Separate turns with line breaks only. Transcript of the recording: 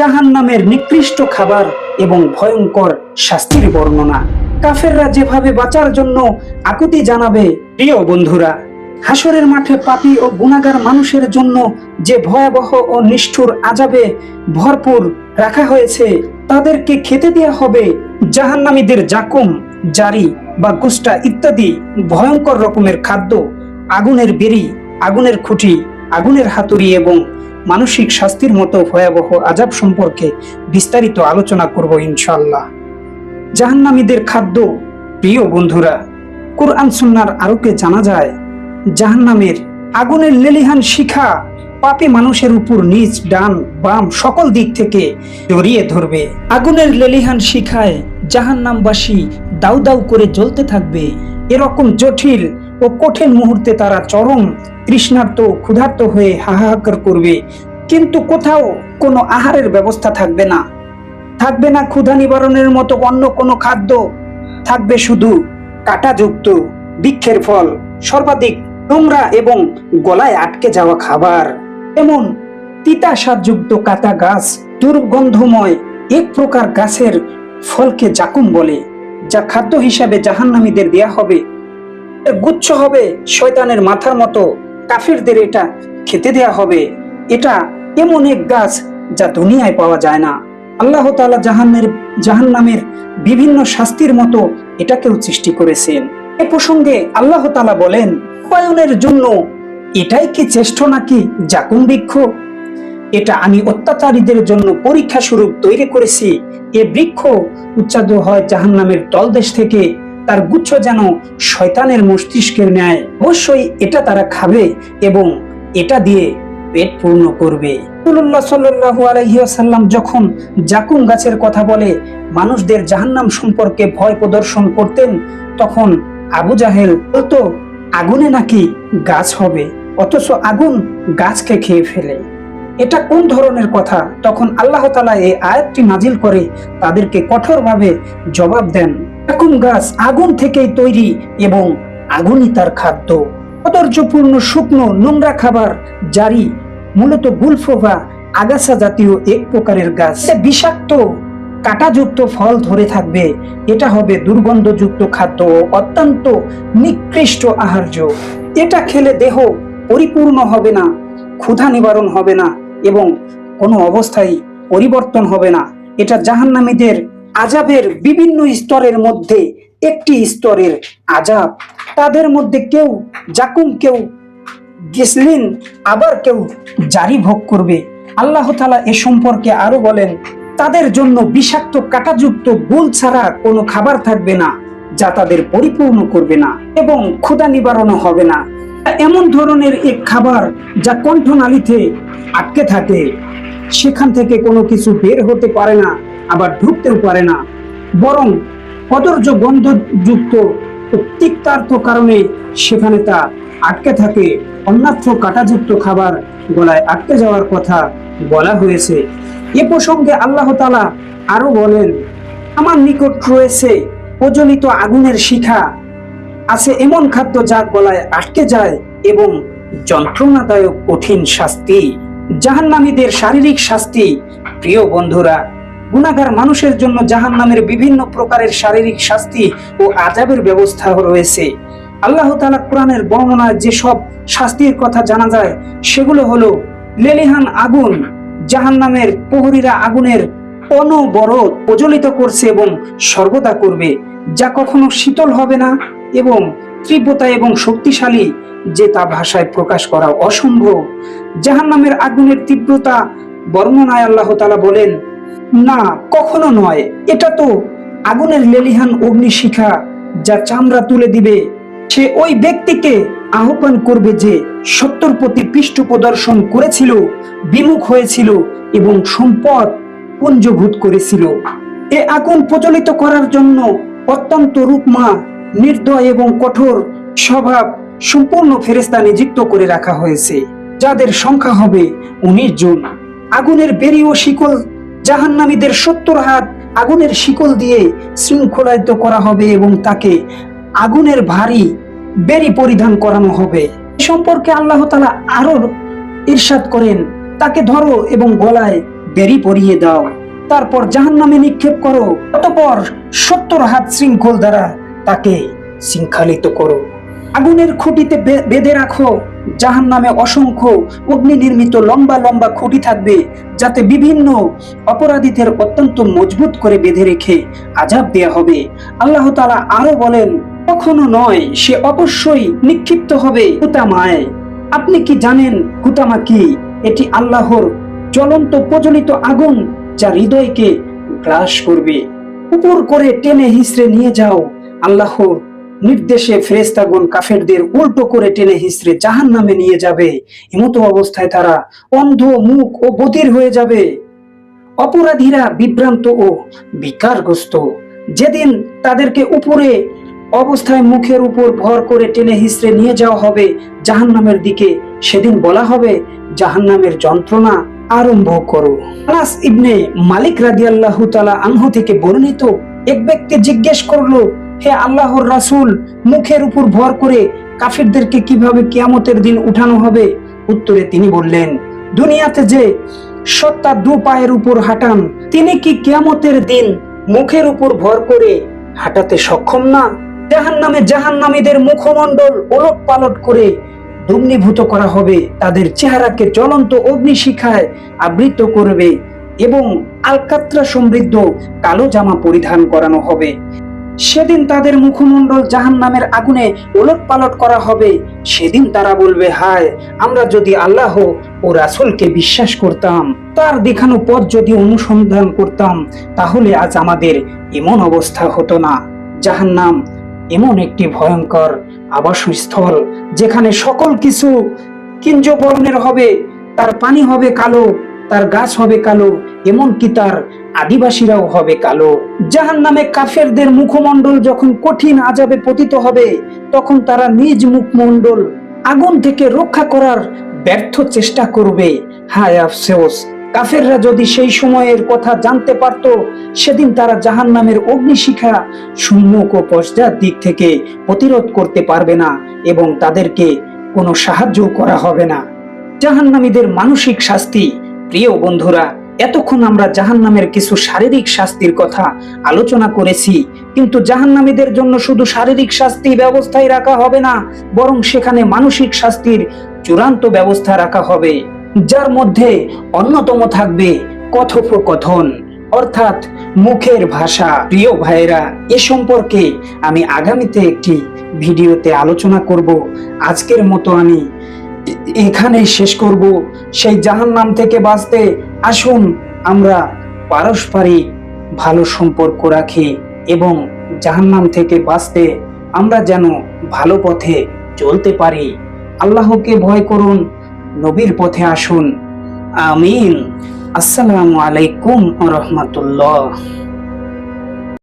জাহান নামের নিকৃষ্ট খাবার এবং ভয়ঙ্কর শাস্তির বর্ণনা। কাফেররা যেভাবে বাঁচার জন্য আকুতি জানাবে, প্রিয় বন্ধুরা হাসরের মাঠে পাপি ও গুণাগার মানুষের জন্য যে ভয়াবহ ও নিষ্ঠুর আজাবে ভরপুর রাখা হয়েছে, তাদেরকে খেতে দেওয়া হবে জাহান্নামীদের জাকুম, জারি বা গুস্টা ইত্যাদি ভয়ঙ্কর রকমের খাদ্য, আগুনের বেরি, আগুনের খুঁটি, আগুনের হাতুড়ি এবং মানসিক শাস্তির মতো ভয়াবহ আজাব সম্পর্কে বিস্তারিত আলোচনা করব ইনশাল্লাহ জাহান্নামীদের খাদ্য, প্রিয় বন্ধুরা, কোরআন সুন্নার আরোকে জানা যায়, জাহান্নামের আগুনের লেলিহান শিখা পাপে মানুষের উপর নিচ ডান, বাম সকল দিক থেকে জড়িয়ে ধরবে। আগুনের লেলিহান শিখায় জাহান্নামবাসী দাউ দাউ করে জ্বলতে থাকবে। এরকম জটিল ও কঠিন মুহূর্তে তারা চরম তৃষ্ণার্ত ক্ষুধার্ত হয়ে হাহাকার করবে। কিন্তু কোথাও কোনো আহারের ব্যবস্থা থাকবে না। থাকবে না ক্ষুধা নিবারণের মতো অন্য কোনো খাদ্য। থাকবে শুধু কাঁটাযুক্ত বৃক্ষের ফল, সর্বাধিক নোংরা এবং গলায় আটকে যাওয়া খাবার। এমন তিতা স্বাদযুক্ত কাটা গাছ দুর্গন্ধময় এক প্রকার গাছের ফলকে জাকুম বলে, যা খাদ্য হিসাবে জাহান্নামীদের দেয়া হবে। গুচ্ছ হবে শয়তানের মাথার মতো। কাফিরদের এটা খেতে দেয়া হবে। এটা এমন এক গাছ যা দুনিয়ায় পাওয়া যায় না। আল্লাহ তাআলা জাহান্নের, জাহান্নামের বিভিন্ন শাস্তির মতো এটাকেও সৃষ্টি করেছেন। এ প্রসঙ্গে আল্লাহ তালা বলেন, উপায়নের জন্য এটাই কি চেষ্ট নাকি জাকুম বৃক্ষ? এটা আমি অত্যাচারীদের জন্য পরীক্ষা স্বরূপ তৈরি করেছি। এ বৃক্ষ উচ্চাদ হয় জাহান্নামের তলদেশ থেকে। তার গুচ্ছ যেন শয়তানের মস্তিষ্কের ন্যায়। অবশ্যই এটা তারা খাবে এবং এটা দিয়ে পেট পূর্ণ করবে। আলাইহি ওয়াসাল্লাম যখন জাকুম গাছের কথা বলে মানুষদের জাহান্নাম সম্পর্কে ভয় প্রদর্শন করতেন, তখন আবু জাহেল বলতো, আগুনে নাকি গাছ হবে? অথচ আগুন গাছকে খেয়ে ফেলে। এটা কোন ধরনের কথা? তখন আল্লাহ তালা এই আয়াতটি নাজিল করে তাদেরকে কঠোরভাবে জবাব দেন। এরকম গাছ আগুন থেকেই তৈরি এবং আগুনই তার খাদ্য। কদর্যপূর্ণ শুকনো নোংরা খাবার জারি, মূলত গুলফো বা আগাছা জাতীয় এক প্রকারের গাছ। বিষাক্ত, কাঁটাযুক্ত ফল ধরে থাকবে। এটা হবে দুর্গন্ধযুক্ত খাদ্য ও অত্যন্ত নিকৃষ্ট আহার্য। এটা খেলে দেহ পরিপূর্ণ হবে না, ক্ষুধা নিবারণ হবে না এবং কোনো অবস্থায় পরিবর্তন হবে না। এটা জাহান্নামীদের আজাবের বিভিন্ন স্তরের মধ্যে একটি স্তরের আজাব। তাদের মধ্যে কেউ জাকুম, কেউ গেসলিন, আবার কেউ জারি ভোগ করবে। আল্লাহ তালা এ সম্পর্কে আরও বলেন, তাদের জন্য বিষাক্ত, কাটাযুক্ত গুল ছাড়া কোনো খাবার থাকবে না, যা তাদের পরিপূর্ণ করবে না এবং ক্ষুধা নিবারণও হবে না। এমন ধরনের এক খাবার যা কণ্ঠনালীতে আটকে থাকে, সেখান থেকে কোনো কিছু বের হতে পারে না। আবার ঢুকতেও পারে না। বরং কদর্য গন্ধযুক্ত তিক্তার্থ কারণে সেখানে তা আটকে থাকে। অন্যত্র কাঁটাযুক্ত খাবার গলায় আটকে যাওয়ার কথা বলা হয়েছে। এ প্রসঙ্গে আল্লাহ তালা আরও বলেন, আমার নিকট রয়েছে প্রজ্বলিত আগুনের শিখা। আছে এমন খাদ্য যা গলায় আটকে যায় এবং যন্ত্রণাদায়ক কঠিন শাস্তি। জাহান্নামীদের শারীরিক শাস্তি। প্রিয় বন্ধুরা গুণাগার মানুষের জন্য জাহান্নামের বিভিন্ন প্রকারের শারীরিক শাস্তি ও আজাবের ব্যবস্থা রয়েছে। আল্লাহ তালা কোরআনের বর্ণনায় যেসব শাস্তির কথা জানা যায়, সেগুলো হলো লেলিহান আগুন, জাহান্নামের প্রহরীরা আগুনের অনবরত প্রজ্বলিত করছে এবং সর্বদা করবে, যা কখনো শীতল হবে না এবং তীব্রতা এবং শক্তিশালী, যে তা ভাষায় প্রকাশ করা অসম্ভব। জাহান্নামের আগুনের তীব্রতা বর্ণনায় আল্লাহ তালা বলেন না, কখনো নয়। এটা তো আগুনের লেলিহান অগ্নিশিখা যা চামড়া তুলে দিবে। সে ওই ব্যক্তিকে আহ্বান করবে যে সত্যর প্রতি পৃষ্ঠ প্রদর্শন করেছিল, বিমুখ হয়েছিল এবং সম্পদ পুঞ্জভূত করেছিল। এ আগুন প্রচলিত করার জন্য অত্যন্ত রূপমা, নির্দয় এবং কঠোর স্বভাব সম্পূর্ণ ফেরেস্তা নিযুক্ত করে রাখা হয়েছে, যাদের সংখ্যা হবে উনিশ জন। আগুনের বেরি ও শিকল জাহান্নামীদের সত্তর হাত আগুনের শিকল দিয়ে শৃঙ্খলায়িত করা হবে এবং তাকে আগুনের ভারী বেরি পরিধান করানো হবে। এ সম্পর্কে আল্লাহ তালা আরও ইরশাদ করেন, তাকে ধরো এবং গলায় বেরি পরিয়ে দাও। তারপর জাহান্নামে নিক্ষেপ করো, অতপর সত্তর হাত শৃঙ্খল দ্বারা তাকে শৃঙ্খলিত করো। আগুনের খুঁটিতে বেঁধে রাখো জাহান নামে অসংখ্য অগ্নি নির্মিত লম্বা লম্বা খুঁটি থাকবে, যাতে বিভিন্ন অপরাধীদের অত্যন্ত মজবুত করে বেঁধে রেখে আজাব দেয়া হবে। আল্লাহ তাআলা আরও বলেন, কখনো নয়, সে অবশ্যই নিক্ষিপ্ত হবে হুতামায় আপনি কি জানেন হুতামা কি? এটি আল্লাহর জ্বলন্ত প্রজ্বলিত আগুন যা হৃদয়কে গ্রাস করবে। উপর করে টেনে হিসড়ে নিয়ে যাও, আল্লাহর নির্দেশে ফেরেস্তাগণ কাফেরদের উল্টো করে টেনে হিসড়ে জাহান নামে নিয়ে যাবে। এমতো অবস্থায় তারা অন্ধ মুখ ও বধির হয়ে যাবে। অপরাধীরা বিভ্রান্ত ও বিকারগ্রস্ত। যেদিন তাদেরকে উপরে অবস্থায় মুখের উপর ভর করে টেনে হিসড়ে নিয়ে যাওয়া হবে জাহান্নামের দিকে, সেদিন বলা হবে, জাহান্নামের যন্ত্রণা আরম্ভ করো। ইবনে মালিক রাদিয়াল্লাহু তাআলা আনহু থেকে বর্ণিত এক ব্যক্তি জিজ্ঞেস করল হে আল্লাহর রাসূল, মুখের উপর ভর করে কাফিরদেরকে কীভাবে কিয়ামতের দিন উঠানো হবে? উত্তরে তিনি বললেন, দুনিয়াতে যে সত্তা দু পায়ের উপর হাঁটান, তিনি কি কিয়ামতের দিন মুখের উপর ভর করে হাঁটাতে সক্ষম না? জাহান নামে জাহান নামীদের মুখমণ্ডল ওলট পালট করে দুর্নীভূত করা হবে, তাদের চেহারাকে জ্বলন্ত অগ্নিশিখায় আবৃত করবে এবং আলকাত্রা সমৃদ্ধ কালো জামা পরিধান করানো হবে। সেদিন তাদের মুখমণ্ডল জাহান নামের আগুনে ওলট পালট করা হবে। সেদিন তারা বলবে, হায়, আমরা যদি আল্লাহ ও রাসূলকে বিশ্বাস করতাম, তার দেখানো পথ যদি অনুসন্ধান করতাম, তাহলে আজ আমাদের এমন অবস্থা হতো না। জাহান্নাম এমন একটি ভয়ঙ্কর আবাসস্থল, যেখানে সকল কিছু কিঞ্জ বর্ণের হবে, তার পানি হবে কালো, তার গাছ হবে কালো, এমনকি তার আদিবাসীরাও হবে কালো। জাহান নামে কাফেরদের মুখমণ্ডল যখন কঠিন আজাবে পতিত হবে, তখন তারা নিজ মুখমণ্ডল আগুন থেকে রক্ষা করার ব্যর্থ চেষ্টা করবে। হায় আফসোস, কাফেররা যদি সেই সময়ের কথা জানতে পারত, সেদিন তারা জাহান নামের অগ্নিশিখা সম্মুখ ও পশ্চাৎ দিক থেকে প্রতিরোধ করতে পারবে না এবং তাদেরকে কোনো সাহায্য করা হবে না। জাহান্নামীদের মানসিক শাস্তি, প্রিয় বন্ধুরা এতক্ষণ আমরা জাহান্নামের কিছু শারীরিক শাস্তির কথা আলোচনা করেছি, কিন্তু জাহান্নামীদের জন্য শুধু শারীরিক শাস্তি ব্যবস্থায় রাখা হবে না, বরং সেখানে মানসিক শাস্তির চূড়ান্ত ব্যবস্থা রাখা হবে, যার মধ্যে অন্যতম থাকবে কথোপকথন। অর্থাৎ মুখের ভাষা। প্রিয় ভাইয়েরা, এ সম্পর্কে আমি আগামীতে একটি ভিডিওতে আলোচনা করব। আজকের মতো আমি এ- এখানে শেষ করব। সেই জাহান্নাম থেকে বাঁচতে আসুন আমরা পারস্পরিক ভালো সম্পর্ক রাখি এবং জাহান্নাম থেকে বাঁচতে আমরা যেন ভালো পথে চলতে পারি। আল্লাহকে ভয় করুন, নবীর পথে আসুন। আমিন। আসসালামু আলাইকুম রহমতুল্লাহ।